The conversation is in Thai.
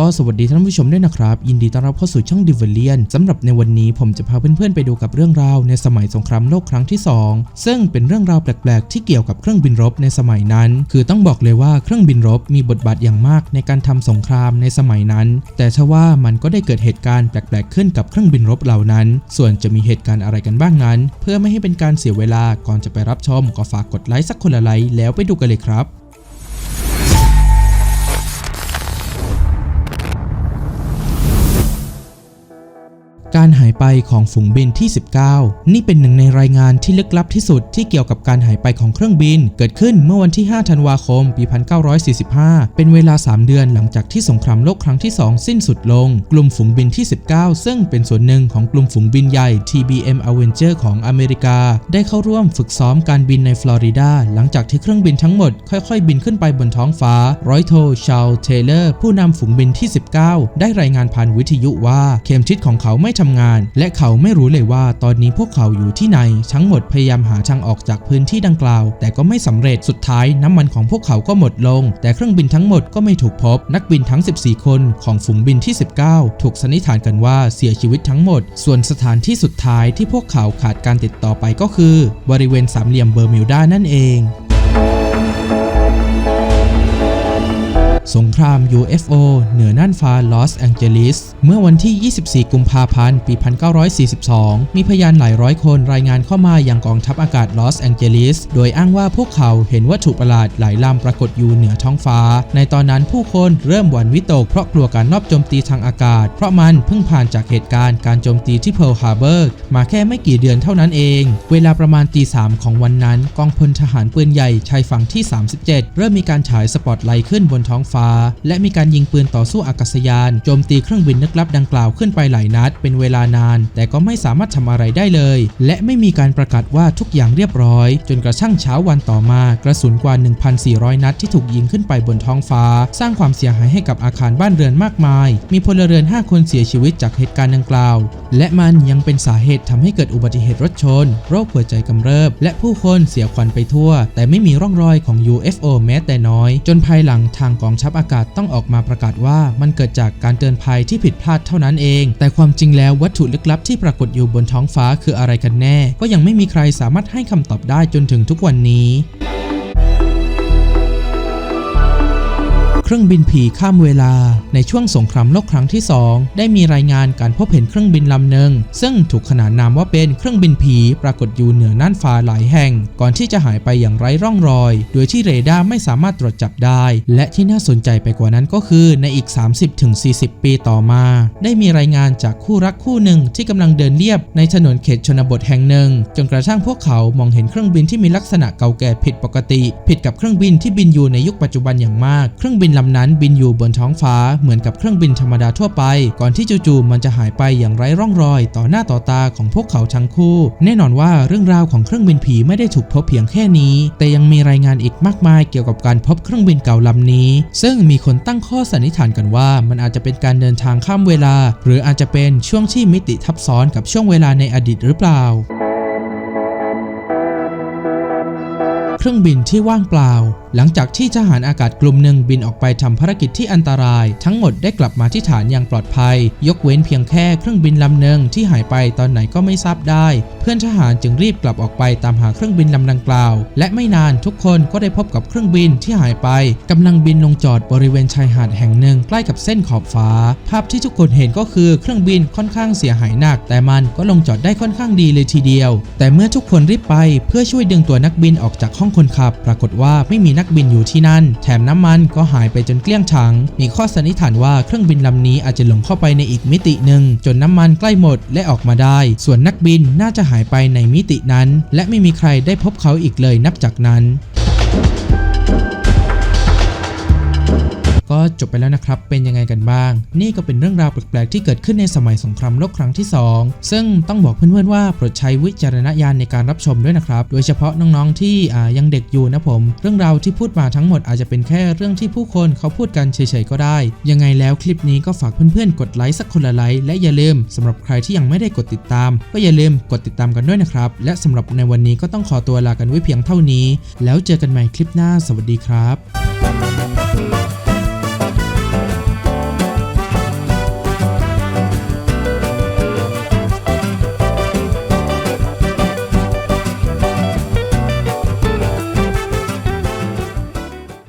ก็สวัสดีท่านผู้ชมด้วยนะครับ ยินดีต้อนรับเข้าสู่ช่องดิวเลียนสำหรับในวันนี้ผมจะพาเพื่อนๆไปดูกับเรื่องราวในสมัยสงครามโลกครั้งที่ 2 ซึ่งเป็นเรื่องราวแปลกๆ ที่เกี่ยวกับเครื่องบินรบในสมัยนั้น คือต้องบอกเลยว่าเครื่องบินรบมีบทบาทอย่างมากในการทำสงครามในสมัยนั้น แต่ทว่ามันก็ได้เกิดเหตุการณ์แปลกๆขึ้นกับเครื่องบินรบเหล่านั้น ส่วนจะมีเหตุการณ์อะไรกันบ้างนั้น เพื่อไม่ให้เป็นการเสียเวลาก่อนจะไปรับชมก็ฝากกดไลค์สักคนละไลค์แล้วไปดูกันเลยครับ การหายไปของฝูงบินที่ 19 นี่เป็นหนึ่งในรายงานที่ลึกลับที่สุดที่เกี่ยวกับการหายไปของเครื่องบิน เกิดขึ้นเมื่อวันที่ 5 ธันวาคม ปี 1945 เป็นเวลา 3 เดือนหลังจากที่สงครามโลกครั้งที่ 2 สิ้นสุดลง กลุ่มฝูงบินที่ 19 ซึ่งเป็นส่วนหนึ่งของกลุ่มฝูงบินใหญ่ TBM Avenger ของอเมริกา ได้เข้าร่วมฝึกซ้อมการบินในฟลอริดาหลังจากที่เครื่องบินทั้งหมดค่อย ๆ บินขึ้นไปบนท้องฟ้า ร้อยโทชาลเทเลอร์ ผู้นำฝูงบินที่ 19 ได้รายงานผ่านวิทยุว่าเข็มทิศของเขาไม่ทำงาน และเขาไม่รู้เลยว่าตอนนี้พวกเขาอยู่ที่ไหน ทั้งหมดพยายามหาทางออกจากพื้นที่ดังกล่าว แต่ก็ไม่สำเร็จสุดท้ายน้ำมันของพวกเขาก็หมดลง แต่เครื่องบินทั้งหมดก็ไม่ถูกพบ นักบินทั้ง 14 คนของฝูงบินที่ 19 ถูกสันนิษฐานกันว่าเสียชีวิตทั้งหมด ส่วนสถานที่สุดท้ายที่พวกเขาขาดการติดต่อไปก็คือ บริเวณสามเหลี่ยมเบอร์มิวดานั่นเอง สงคราม UFO เหนือน่านฟ้าลอสแองเจลิส เมื่อวันที่ 24 กุมภาพันธ์ ปี 1942 มีพยานหลายร้อยคนรายงานเข้ามาอยังกองทัพอากาศลอสแองเจลิส โดยอ้างว่าพวกเขาเห็นวัตถุประหลาดหลายลำปรากฏอยู่เหนือท้องฟ้า ในตอนนั้นผู้คนเริ่มหวั่นวิตกเพราะกลัวการนอบโจมตีทางอากาศ เพราะมันเพิ่งผ่านจากเหตุการณ์การโจมตีที่เพิร์ลฮาร์เบอร์มาแค่ไม่กี่เดือนเท่านั้นเอง เวลาประมาณตีสามของวันนั้น กองพลทหารปืนใหญ่ชายฝั่งที่ 37 เริ่มมีการฉายสปอตไลท์ขึ้นบนท้องฟ้าและมีการยิงปืนต่อสู้อากาศยานโจมตีเครื่องบินนึกลับดังกล่าวขึ้นไปหลายนัด เป็นเวลานาน แต่ก็ไม่สามารถทำอะไรได้เลย และไม่มีการประกาศว่าทุกอย่างเรียบร้อย จนกระทั่งเช้าวันต่อมา กระสุนกว่า 1,400 นัดที่ถูกยิงขึ้นไปบนท้องฟ้า สร้างความเสียหายให้กับอาคารบ้านเรือนมากมาย มีพลเรือน 5 คนเสียชีวิตจากเหตุการณ์ดังกล่าว และมันยังเป็นสาเหตุทำให้เกิดอุบัติเหตุรถชน โรคหัวใจกำเริบ และผู้คนเสียขวัญไปทั่ว แต่ไม่มีร่องรอยของ UFO แม้แต่น้อย จนภายหลังทางกองทัพอากาศต้องออกมาประกาศว่ามันเกิดจากการเตือนภัยที่ผิดพลาดเท่านั้นเอง แต่ความจริงแล้ววัตถุลึกลับที่ปรากฏอยู่บนท้องฟ้าคืออะไรกันแน่ ก็ยังไม่มีใครสามารถให้คำตอบได้จนถึงทุกวันนี้ เครื่องบินผีข้ามเวลา ในช่วงสงครามโลกครั้งที่ 2 ได้มีรายงานการพบเห็นเครื่องบินลำหนึ่งซึ่งถูกขนานนามว่าเป็นเครื่องบินผีปรากฏอยู่เหนือน่านฟ้าหลายแห่ง ก่อนที่จะหายไปอย่างไร้ร่องรอย โดยที่เรดาร์ไม่สามารถตรวจจับได้ และที่น่าสนใจไปกว่านั้นก็คือในอีก 30-40 ปีต่อมา ได้มีรายงานจากคู่รักคู่หนึ่งที่กำลังเดินเลียบในถนนเขตชนบทแห่งหนึ่ง จนกระทั่งพวกเขามองเห็นเครื่องบินที่มีลักษณะเก่าแก่ผิดปกติ ผิดกับเครื่องบินที่บินอยู่ในยุคปัจจุบันอย่างมาก เครื่องบินลำนั้นบินอยู่บนท้องฟ้าเหมือนกับเครื่องบินธรรมดาทั่วไป ก่อนที่จู่ๆมันจะหายไปอย่างไร้ร่องรอย ต่อหน้าต่อตาของพวกเขาทั้งคู่ แน่นอนว่าเรื่องราวของเครื่องบินผีไม่ได้ถูกพบเพียงแค่นี้ แต่ยังมีรายงานอีกมากมายเกี่ยวกับการพบเครื่องบินเก่าลำนี้ ซึ่งมีคนตั้งข้อสันนิษฐานกันว่า มันอาจจะเป็นการเดินทางข้ามเวลา หรืออาจจะเป็นช่วงที่มิติทับซ้อนกับช่วงเวลาในอดีตหรือเปล่าเครื่องบินที่ว่างเปล่าหลังจากที่ทหารอากาศกลุ่มหนึ่งบินออกไปทำภารกิจที่อันตราย ทั้งหมดได้กลับมาที่ฐานอย่างปลอดภัย ยกเว้นเพียงแค่เครื่องบินลำหนึ่งที่หายไปตอนไหนก็ไม่ทราบได้ เพื่อนทหารจึงรีบกลับออกไปตามหาเครื่องบินลำดังกล่าว และไม่นานทุกคนก็ได้พบกับเครื่องบินที่หายไปกำลังบินลงจอดบริเวณชายหาดแห่งหนึ่งใกล้กับเส้นขอบฟ้า ภาพที่ทุกคนเห็นก็คือเครื่องบินค่อนข้างเสียหายหนัก แต่มันก็ลงจอดได้ค่อนข้างดีเลยทีเดียว แต่เมื่อทุกคนรีบไปเพื่อช่วยดึงตัวนักบินออกจากห้องคนขับ ปรากฏว่าไม่มีนักบินอยู่ที่นั่น แถมน้ำมันก็หายไปจนเกลี้ยงถัง มีข้อสันนิษฐานว่าเครื่องบินลำนี้อาจจะหลงเข้าไปในอีกมิติหนึ่งจนน้ำมันใกล้หมดและออกมาได้ ส่วนนักบินน่าจะหายไปในมิตินั้น และไม่มีใครได้พบเขาอีกเลยนับจากนั้น ก็จบไปแล้วนะครับ เป็นยังไงกันบ้าง นี่ก็เป็นเรื่องราวแปลกๆที่เกิดขึ้นในสมัยสงครามโลกครั้งที่ 2 ซึ่งต้องบอกเพื่อนๆว่าโปรดใช้วิจารณญาณในการรับชมด้วยนะครับ โดยเฉพาะน้องๆที่ยังเด็กอยู่นะผม เรื่องราวที่พูดมาทั้งหมดอาจจะเป็นแค่เรื่องที่ผู้คนเขาพูดกันเฉยๆก็ได้ ยังไงแล้วคลิปนี้ก็ฝากเพื่อนๆกดไลค์สักคนละไลค์และอย่าลืมสำหรับใครที่ยังไม่ได้กดติดตาม ก็อย่าลืมกดติดตามกันด้วยนะครับ และสำหรับในวันนี้ก็ต้องขอตัวลากันไว้เพียงเท่านี้ แล้วเจอกันใหม่คลิปหน้า สวัสดีครับ